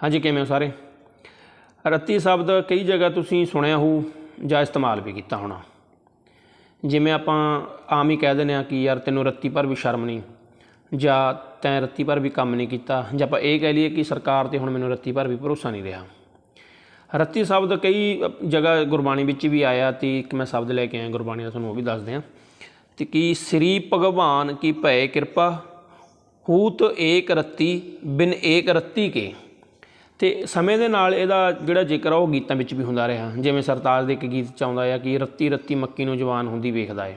ਹਾਂਜੀ, ਕਿਵੇਂ ਹੋ ਸਾਰੇ? ਰੱਤੀ ਸ਼ਬਦ ਕਈ ਜਗ੍ਹਾ ਤੁਸੀਂ ਸੁਣਿਆ ਹੋਊ ਜਾਂ ਇਸਤੇਮਾਲ ਵੀ ਕੀਤਾ ਹੋਣਾ। ਜਿਵੇਂ ਆਪਾਂ ਆਮ ਹੀ ਕਹਿ ਦਿੰਦੇ ਆ ਕਿ ਯਾਰ ਤੈਨੂੰ ਰੱਤੀ ਪਰ ਵੀ ਸ਼ਰਮ ਨਹੀਂ, ਜਾਂ ਤੈਂ ਰੱਤੀ ਪਰ ਵੀ ਕੰਮ ਨਹੀਂ ਕੀਤਾ, ਜਾਂ ਆਪਾਂ ਇਹ ਕਹਿ ਲਈਏ ਕਿ ਸਰਕਾਰ ਤੇ ਹੁਣ ਮੈਨੂੰ ਰੱਤੀ ਪਰ ਵੀ ਭਰੋਸਾ ਨਹੀਂ ਰਿਹਾ। ਰੱਤੀ ਸ਼ਬਦ ਕਈ ਜਗ੍ਹਾ ਗੁਰਬਾਣੀ ਵਿੱਚ ਵੀ ਆਇਆ ਤੇ ਇੱਕ ਮੈਂ ਸ਼ਬਦ ਲੈ ਕੇ ਆਇਆ ਗੁਰਬਾਣੀ ਦਾ, ਤੁਹਾਨੂੰ ਉਹ ਵੀ ਦੱਸਦੇ ਆ ਤੇ ਕਿ ਸ੍ਰੀ ਭਗਵਾਨ ਕੀ ਭੈ ਕਿਰਪਾ, ਹੂਤ ਏਕ ਰੱਤੀ ਬਿਨ ਏਕ ਰੱਤੀ ਕੇ। ਤੇ ਸਮੇਂ ਦੇ ਨਾਲ ਇਹਦਾ ਜਿਹੜਾ ਜ਼ਿਕਰ ਆ, ਉਹ ਗੀਤਾਂ ਵਿੱਚ ਵੀ ਹੁੰਦਾ ਰਿਹਾ। ਜਿਵੇਂ ਸਰਤਾਜ ਦੇ ਇੱਕ ਗੀਤ ਚ ਆਉਂਦਾ ਆ ਕਿ ਰੱਤੀ ਰੱਤੀ ਮੱਕੀ ਨੂੰ ਜਵਾਨ ਹੁੰਦੀ ਵੇਖਦਾ ਏ।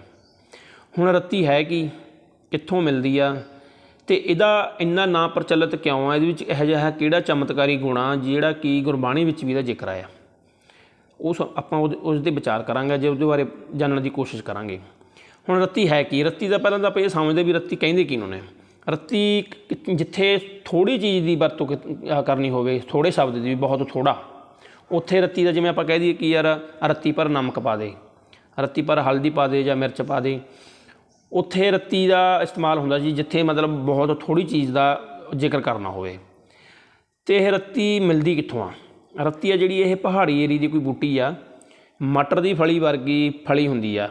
ਹੁਣ ਰੱਤੀ ਹੈ ਕੀ? ਕਿੱਥੋਂ ਮਿਲਦੀ ਆ? ਤੇ ਇਹਦਾ ਇੰਨਾ ਨਾ ਪ੍ਰਚਲਿਤ ਕਿਉਂ ਆ? ਇਹਦੇ ਵਿੱਚ ਇਹੋ ਜਿਹਾ ਕਿਹੜਾ ਚਮਤਕਾਰੀ ਗੁਣਾ ਜਿਹੜਾ ਕਿ ਗੁਰਬਾਣੀ ਵਿੱਚ ਵੀ ਇਹਦਾ ਜ਼ਿਕਰ ਆਇਆ? ਉਸ ਆਪਾਂ ਉਹਦੇ- ਉਸ ਦੇ ਵਿਚਾਰ ਕਰਾਂਗੇ, ਜੇ ਉਹਦੇ ਬਾਰੇ ਜਾਣਨ ਦੀ ਕੋਸ਼ਿਸ਼ ਕਰਾਂਗੇ। ਹੁਣ ਰੱਤੀ ਹੈ ਕੀ? ਰੱਤੀ ਦਾ ਪਹਿਲਾਂ ਤਾਂ ਆਪਾਂ ਇਹ ਸਮਝਦੇ ਵੀ ਰੱਤੀ ਕਹਿੰਦੇ ਕਿਹਨੂੰ ਨੇ? ਰੱਤੀ ਜਿੱਥੇ ਥੋੜੀ ਚੀਜ਼ ਦੀ ਵਰਤੋਂ ਕਰਨੀ ਹੋਵੇ ਥੋੜੇ ਸ਼ਬਦ ਦੀ ਵੀ, ਬਹੁਤ ਥੋੜਾ ਉੱਥੇ ਰੱਤੀ ਦਾ ਜਿਵੇਂ ਆਪਾਂ ਕਹਿ ਦਈਏ ਕਿ ਯਾਰ ਆਹ ਰੱਤੀ ਪਰ ਨਮਕ ਪਾ ਦੇ, ਰੱਤੀ ਪਰ ਹਲਦੀ ਪਾ ਦੇ ਜਾਂ ਮਿਰਚ ਪਾ ਦੇ। ਉੱਥੇ ਰੱਤੀ ਦਾ ਇਸਤੇਮਾਲ ਹੁੰਦਾ ਜੀ, ਜਿੱਥੇ ਮਤਲਬ ਬਹੁਤ ਥੋੜੀ ਚੀਜ਼ ਦਾ ਜ਼ਿਕਰ ਕਰਨਾ ਹੋਵੇ। ਤੇ ਇਹ ਰੱਤੀ ਮਿਲਦੀ ਕਿੱਥੋਂ ਆ? ਰੱਤੀ ਆ ਜਿਹੜੀ ਇਹ ਪਹਾੜੀ ਏਰੀ ਦੀ ਕੋਈ ਬੂਟੀ ਆ, ਮਟਰ ਦੀ ਫਲੀ ਵਰਗੀ ਫਲੀ ਹੁੰਦੀ ਆ।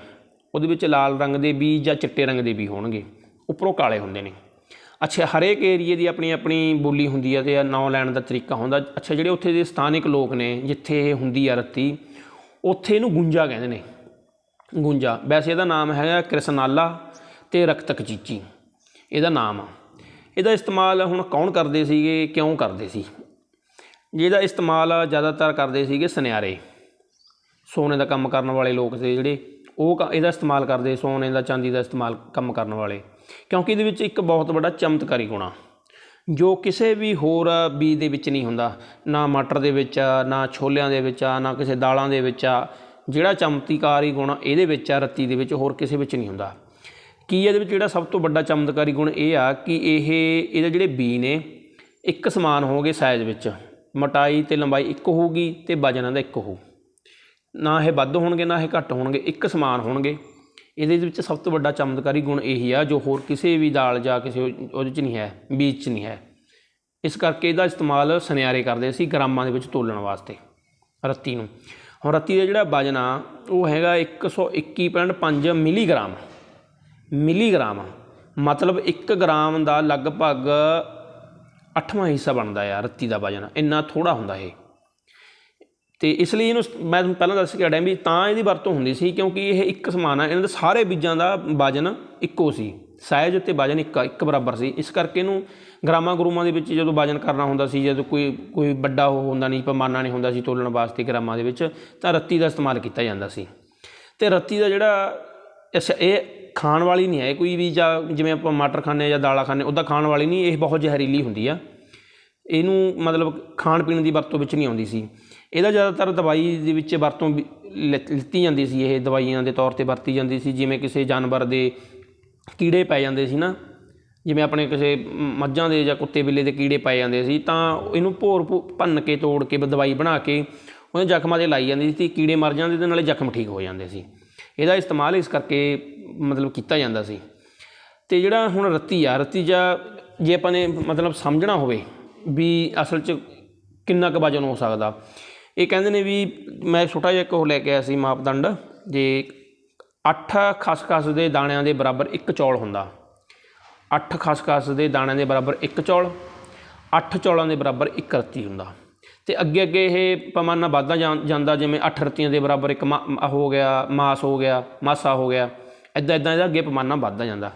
ਉਹਦੇ ਵਿੱਚ ਲਾਲ ਰੰਗ ਦੇ ਬੀਜ ਜਾਂ ਚਿੱਟੇ ਰੰਗ ਦੇ ਵੀ ਹੋਣਗੇ, ਉੱਪਰੋਂ ਕਾਲੇ ਹੁੰਦੇ ਨੇ। ਅੱਛਾ, ਹਰੇਕ ਏਰੀਏ ਦੀ ਆਪਣੀ ਆਪਣੀ ਬੋਲੀ ਹੁੰਦੀ ਹੈ ਤੇ ਨਾਂ ਲੈਣ ਦਾ ਤਰੀਕਾ ਹੁੰਦਾ। ਅੱਛਾ, ਜਿਹੜੇ ਉੱਥੇ ਦੇ ਸਥਾਨਿਕ ਲੋਕ ਨੇ, ਜਿੱਥੇ ਇਹ ਹੁੰਦੀ ਆ ਰੱਤੀ, ਉੱਥੇ ਇਹਨੂੰ ਗੁੰਜਾ ਕਹਿੰਦੇ ਨੇ। ਗੁੰਜਾ। ਵੈਸੇ ਇਹਦਾ ਨਾਮ ਹੈਗਾ ਕ੍ਰਿਸਨਾਲਾ ਤੇ ਰਕਤਕ ਚੀਚੀ। ਇਹਦਾ ਨਾਮ ਆ। ਇਹਦਾ ਇਸਤੇਮਾਲ ਹੁਣ ਕੌਣ ਕਰਦੇ ਸੀਗੇ, ਕਿਉਂ ਕਰਦੇ ਸੀ? ਜਿਹਦਾ ਇਸਤੇਮਾਲ ਜ਼ਿਆਦਾਤਰ ਕਰਦੇ ਸੀਗੇ ਸੁਨਿਆਰੇ। ਸੋਨੇ ਦਾ ਕੰਮ ਕਰਨ ਵਾਲੇ ਲੋਕ ਸੀ ਜਿਹੜੇ, ਉਹ ਕ- ਇਹਦਾ ਇਸਤੇਮਾਲ ਕਰਦੇ, ਸੋਨੇ ਦਾ ਚਾਂਦੀ ਦਾ ਇਸਤੇਮਾਲ ਕੰਮ ਕਰਨ ਵਾਲੇ। ਕਿਉਂਕਿ ਇਹਦੇ ਵਿੱਚ ਇੱਕ ਬਹੁਤ ਵੱਡਾ ਚਮਤਕਾਰੀ ਗੁਣਾ ਜੋ ਕਿਸੇ ਵੀ ਹੋਰ ਬੀਜ ਦੇ ਵਿੱਚ ਨਹੀਂ ਹੁੰਦਾ, ਨਾ ਮਟਰ ਦੇ ਵਿੱਚ ਆ, ਨਾ ਛੋਲਿਆਂ ਦੇ ਵਿੱਚ ਆ, ਨਾ ਕਿਸੇ ਦਾਲਾਂ ਦੇ ਵਿੱਚ ਆ, ਜਿਹੜਾ ਚਮਤਕਾਰੀ ਗੁਣ ਇਹਦੇ ਵਿੱਚ ਆ, ਰੱਤੀ ਦੇ ਵਿੱਚ ਹੋਰ ਕਿਸੇ ਵਿੱਚ ਨਹੀਂ ਹੁੰਦਾ। ਕੀ ਇਹਦੇ ਵਿੱਚ ਜਿਹੜਾ ਸਭ ਤੋਂ ਵੱਡਾ ਚਮਤਕਾਰੀ ਗੁਣ ਇਹ ਆ ਕਿ ਇਹ, ਇਹਦੇ ਜਿਹੜੇ ਬੀ ਨੇ, ਇੱਕ ਸਮਾਨ ਹੋਣਗੇ ਸਾਈਜ਼ ਵਿੱਚ। ਮਟਾਈ ਤੇ ਲੰਬਾਈ ਇੱਕ ਹੋਊਗੀ ਤੇ ਵਜਨ ਦਾ ਇੱਕ ਹੋਊ। ਨਾ ਇਹ ਵੱਧ ਹੋਣਗੇ, ਨਾ ਇਹ ਘੱਟ ਹੋਣਗੇ, ਇੱਕ ਸਮਾਨ ਹੋਣਗੇ। ਇਹਦੇ ਵਿੱਚ ਸਭ ਤੋਂ ਵੱਡਾ ਚਮਤਕਾਰੀ ਗੁਣ ਇਹੀ ਆ, ਜੋ ਹੋਰ ਕਿਸੇ ਵੀ ਦਾਲ ਜਾਂ ਕਿਸੇ ਉਹਦੇ 'ਚ ਨਹੀਂ ਹੈ, ਬੀਜ 'ਚ ਨਹੀਂ ਹੈ। ਇਸ ਕਰਕੇ ਇਹਦਾ ਇਸਤੇਮਾਲ ਸੁਨਿਆਰੇ ਕਰਦੇ ਸੀ ਗ੍ਰਾਮਾਂ ਦੇ ਵਿੱਚ ਤੋਲਣ ਵਾਸਤੇ, ਰੱਤੀ ਨੂੰ। ਹੁਣ ਰੱਤੀ ਦਾ ਜਿਹੜਾ ਵਜਨ ਆ, ਉਹ ਹੈਗਾ 121.5 ਮਿਲੀਗ੍ਰਾਮ। ਮਿਲੀਗ੍ਰਾਮ ਮਤਲਬ 1 ਗ੍ਰਾਮ ਦਾ ਲਗਭਗ ਅੱਠਵਾਂ ਹਿੱਸਾ ਬਣਦਾ ਆ, ਰੱਤੀ ਦਾ ਵਜਨ। ਇੰਨਾ ਥੋੜਾ ਹੁੰਦਾ ਇਹ। ਤੇ ਇਸ ਲਈ ਇਹਨੂੰ ਮੈਂ ਤੁਹਾਨੂੰ ਪਹਿਲਾਂ ਦੱਸ ਕੇ ਹਟਿਆ ਵੀ ਤਾਂ ਇਹਦੀ ਵਰਤੋਂ ਹੁੰਦੀ ਸੀ ਕਿਉਂਕਿ ਇਹ ਇੱਕ ਸਮਾਨ ਆ, ਇਹਨਾਂ ਦੇ ਸਾਰੇ ਬੀਜਾਂ ਦਾ ਵਜਨ ਇੱਕੋ ਸੀ। ਸਾਈਜ਼ ਅਤੇ ਵਜਨ ਇੱਕ ਇੱਕ ਬਰਾਬਰ ਸੀ। ਇਸ ਕਰਕੇ ਇਹਨੂੰ ਗ੍ਰਾਮਾਂ ਗਰੂਮਾਂ ਦੇ ਵਿੱਚ ਜਦੋਂ ਵਜਨ ਕਰਨਾ ਹੁੰਦਾ ਸੀ, ਜਦੋਂ ਕੋਈ ਕੋਈ ਵੱਡਾ ਉਹ ਹੁੰਦਾ ਨਹੀਂ, ਪੈਮਾਨਾ ਨਹੀਂ ਹੁੰਦਾ ਸੀ ਤੋਲਣ ਵਾਸਤੇ ਗ੍ਰਾਮਾਂ ਦੇ ਵਿੱਚ, ਤਾਂ ਰੱਤੀ ਦਾ ਇਸਤੇਮਾਲ ਕੀਤਾ ਜਾਂਦਾ ਸੀ। ਤੇ ਰੱਤੀ ਦਾ ਜਿਹੜਾ ਅੱਛਾ ਇਹ ਖਾਣ ਵਾਲੀ ਨਹੀਂ ਹੈ। ਕੋਈ ਵੀ ਜਾਂ ਜਿਵੇਂ ਆਪਾਂ ਮਟਰ ਖਾਂਦੇ ਜਾਂ ਦਾਲਾਂ ਖਾਂਦੇ ਉੱਦਾਂ ਖਾਣ ਵਾਲੀ ਨਹੀਂ, ਇਹ ਬਹੁਤ ਜ਼ਹਿਰੀਲੀ ਹੁੰਦੀ ਆ। ਇਹਨੂੰ ਮਤਲਬ ਖਾਣ ਪੀਣ ਦੀ ਵਰਤੋਂ ਵਿੱਚ ਨਹੀਂ ਆਉਂਦੀ ਸੀ। ਇਹਦਾ ਜ਼ਿਆਦਾਤਰ ਦਵਾਈ ਦੇ ਵਿੱਚ ਵਰਤੋਂ ਵੀ ਲਿ- ਲਿੱਤੀ ਜਾਂਦੀ ਸੀ ਇਹ ਦਵਾਈਆਂ ਦੇ ਤੌਰ ਤੇ ਵਰਤੀ ਜਾਂਦੀ ਸੀ। ਜਿਵੇਂ ਕਿਸੇ ਜਾਨਵਰ ਦੇ ਕੀੜੇ ਪੈ ਜਾਂਦੇ ਸੀ ਨਾ, ਜਿਵੇਂ ਆਪਣੇ ਕਿਸੇ ਮੱਝਾਂ ਦੇ ਜਾਂ ਕੁੱਤੇ ਬਿੱਲੇ ਦੇ ਕੀੜੇ ਪੈ ਜਾਂਦੇ ਸੀ, ਤਾਂ ਇਹਨੂੰ ਭੋਰ ਭੂ- ਭੰਨ ਕੇ, ਤੋੜ ਕੇ ਦਵਾਈ ਬਣਾ ਕੇ ਉਹਦੇ ਜ਼ਖਮਾਂ 'ਤੇ ਲਾਈ ਜਾਂਦੀ ਸੀ। ਤੇ ਕੀੜੇ ਮਰ ਜਾਂਦੇ ਤੇ ਨਾਲੇ ਜ਼ਖਮ ਠੀਕ ਹੋ ਜਾਂਦੇ ਸੀ। ਇਹਦਾ ਇਸਤੇਮਾਲ ਇਸ ਕਰਕੇ ਮਤਲਬ ਕੀਤਾ ਜਾਂਦਾ ਸੀ। ਤੇ ਜਿਹੜਾ ਹੁਣ ਰੱਤੀ ਆ, ਰੱਤੀ ਜਾਂ ਜੇ ਆਪਾਂ ਨੇ ਮਤਲਬ ਸਮਝਣਾ ਹੋਵੇ ਵੀ ਅਸਲ 'ਚ ਕਿੰਨਾ ਕੁ ਵਜਨ ਹੋ ਸਕਦਾ। ਇਹ ਕਹਿੰਦੇ ਨੇ ਵੀ ਮੈਂ ਛੋਟਾ ਜਿਹਾ ਇੱਕ ਉਹ ਲੈ ਕੇ ਆਇਆ ਸੀ ਮਾਪਦੰਡ, ਜੇ 8 ਖਸਖਸ ਦੇ ਦਾਣਿਆਂ ਦੇ ਬਰਾਬਰ ਇੱਕ ਚੌਲ ਹੁੰਦਾ। 8 ਖਸਖਸ ਦੇ ਦਾਣਿਆਂ ਦੇ ਬਰਾਬਰ ਇੱਕ ਚੌਲ 8 ਚੌਲਾਂ ਦੇ ਬਰਾਬਰ ਇੱਕ ਰੱਤੀ ਹੁੰਦਾ। ਤੇ ਅੱਗੇ ਅੱਗੇ ਇਹ ਪੈਮਾਨਾ ਵੱਧਦਾ ਜਾਂਦਾ, ਜਿਵੇਂ 8 ਰੱਤੀਆਂ ਦੇ ਬਰਾਬਰ ਇੱਕ ਮਾ- ਮ- ਹੋ ਗਿਆ, ਮਾਸ ਹੋ ਗਿਆ, ਮਾਸਾ ਹੋ ਗਿਆ ਇਦਾਂ ਇਦਾਂ ਇਹਦਾ ਅੱਗੇ ਪੈਮਾਨਾ ਵੱਧਦਾ ਜਾਂਦਾ।